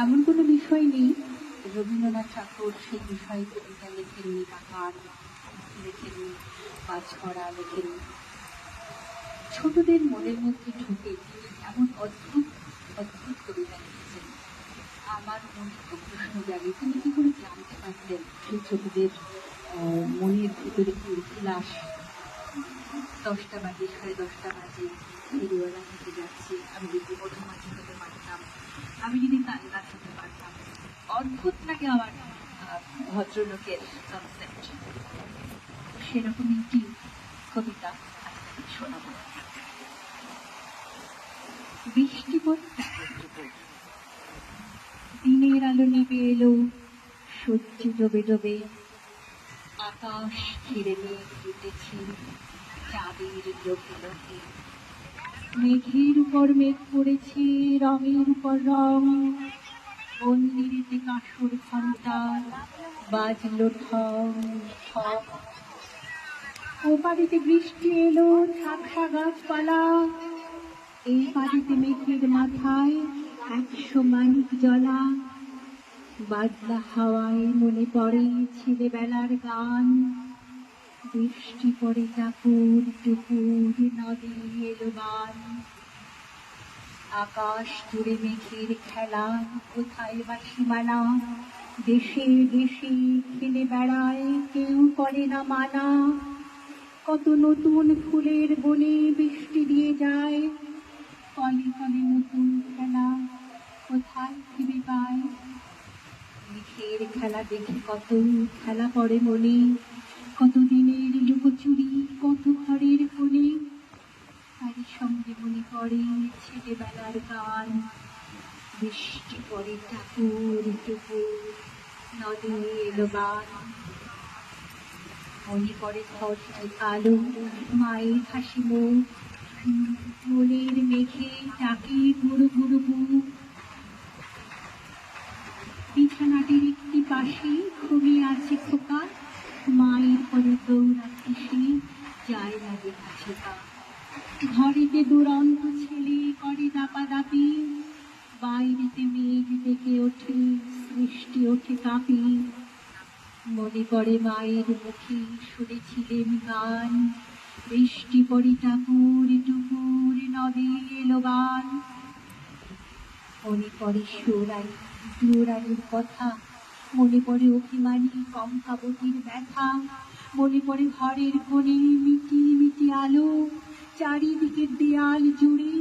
এমন কোনো বিষয় নেই। রবীন্দ্রনাথ ঠাকুর সেই বিষয়ে কবিতা লেখেননি বা গান লেখেননি বা ছড়া লেখেননি। ছোটদের মনের মধ্যে ঢুকে তিনি এমন অদ্ভুত অদ্ভুত কবিতা লিখেছেন। আমার মনে প্রশ্ন জাগে, তিনি কি করে জানতে পারতেন সেই ছোটদের মনের ভিতরে কি উল্লাস? দশটা বাজে, সাড়ে দশটা বাজে ফেরিওয়ালা থেকে যাচ্ছে, আমি যদি মধুমাছি হতে পারতাম আমি যদি তাল হতে পারতাম অদ্ভুত লাগে আমার ভদ্রলোকের কনসেপ্ট সেরকম একটি কবিতা শোনাবো। বৃষ্টি দিনের আলো নিবে এলো, সূর্য ডোবে ডোবে। আকাশ ঘিরে মেঘ উঠেছে চাঁদের লোকে লোকে মেঘের উপর মেঘ পড়েছে রঙের উপর রং। মন্দিরেতে কাঁসর ঘণ্টা বাজলো ঠং ঠং ও বাড়িতে বৃষ্টি এলো, ঝাপসা গাছপালা। এই বাড়িতে মেঘের মাথায় একশো মানিক জলা। বাদলা হাওয়ায় মনে পড়ে ছেলেবেলার গান। বৃষ্টি পড়ে টাপুর টুকুর নদী এলো গান আকাশ জুড়ে মেঘের খেলা, কোথায় বা সীমানা? দেশে দেশে খেলে বেড়ায়, কেউ করে না মানা। কত নতুন ফুলের বনে বৃষ্টি দিয়ে যায় কলে কলে নতুন খেলা, কোথায় ফিরে পায় মেঘের খেলা দেখে কত খেলা পড়ে মনে। কত দিনের লুকোচুরি কত ঘরের কোণে তারই সঙ্গে মনে পড়ে ছেলেবেলার গান। বৃষ্টি পড়ে ঠাকুর টুকুর নদী এলো গান মনে পড়ে ধর্ষায় কালো মায়ের হাসি মুখ। মনের মেঘে ডাকে গুরু গুরু বুক। বিছানাটির একটি পাশে ঘুমিয়ে আছে খোকা। মায়ের পরে দৌড়াচ্ছে সে যায় লাগে কাছে ঘরেতে দুরন্ত ছেলে করে দাপাদাপি, বাইরেতে মেঘ ডেকে ওঠে, সৃষ্টি ওঠে কাঁপি মনে পড়ে মায়ের মুখে, শুনেছিলেন গান। বৃষ্টি পড়ি টাপুর টুকুর নদী এলো গান মনে পড়ে সুরাই দুরানির কথা মনে পড়ে অভিমানী কঙ্কাবতীর ব্যথা, মনে পড়ে ঘরের কোণে মিটি মিটি আলো চারিদিকে দেয়াল জুড়ে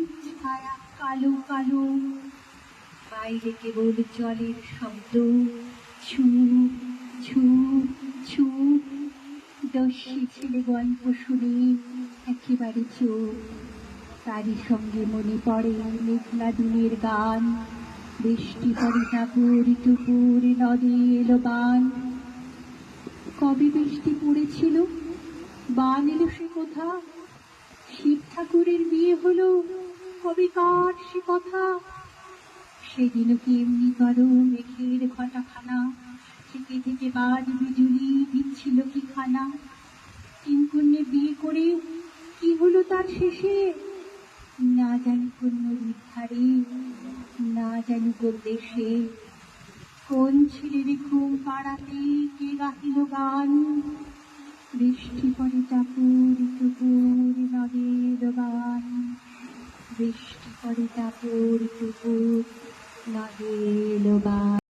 ছায়া কালো কালো। বাইরে কেবল জলের শব্দ, ছু ছু ছু। দস্যি ছেলে গল্প শুনে একেবারে চোখ। তারই সঙ্গে মনে পড়ে মেঘলা দিনের গান। বৃষ্টি পড়ে ঠাকুর টুকুর নদী এলো বান। কবে বৃষ্টি পড়েছিল? বান এলো সে কোথা শিব ঠাকুরের বিয়ে হলো, কবে কার সে কথা? সেদিনও কি এমনি করো মেঘের ঘটাখানা? থেকে থেকে বাদ বিজুলি দিচ্ছিল কি খানা? কিংকন্যে বিয়ে করে কি হলো তার শেষে? না জানি কোন নদীর ধারে না জানি কোন দেশে। কোন ছেলের ঘুম পাড়াতে কে গাহিল গান? বৃষ্টি পড়ে চাপুর টুকুর নদের গান বৃষ্টি পড়ে চাপুর টুকুর নদের গান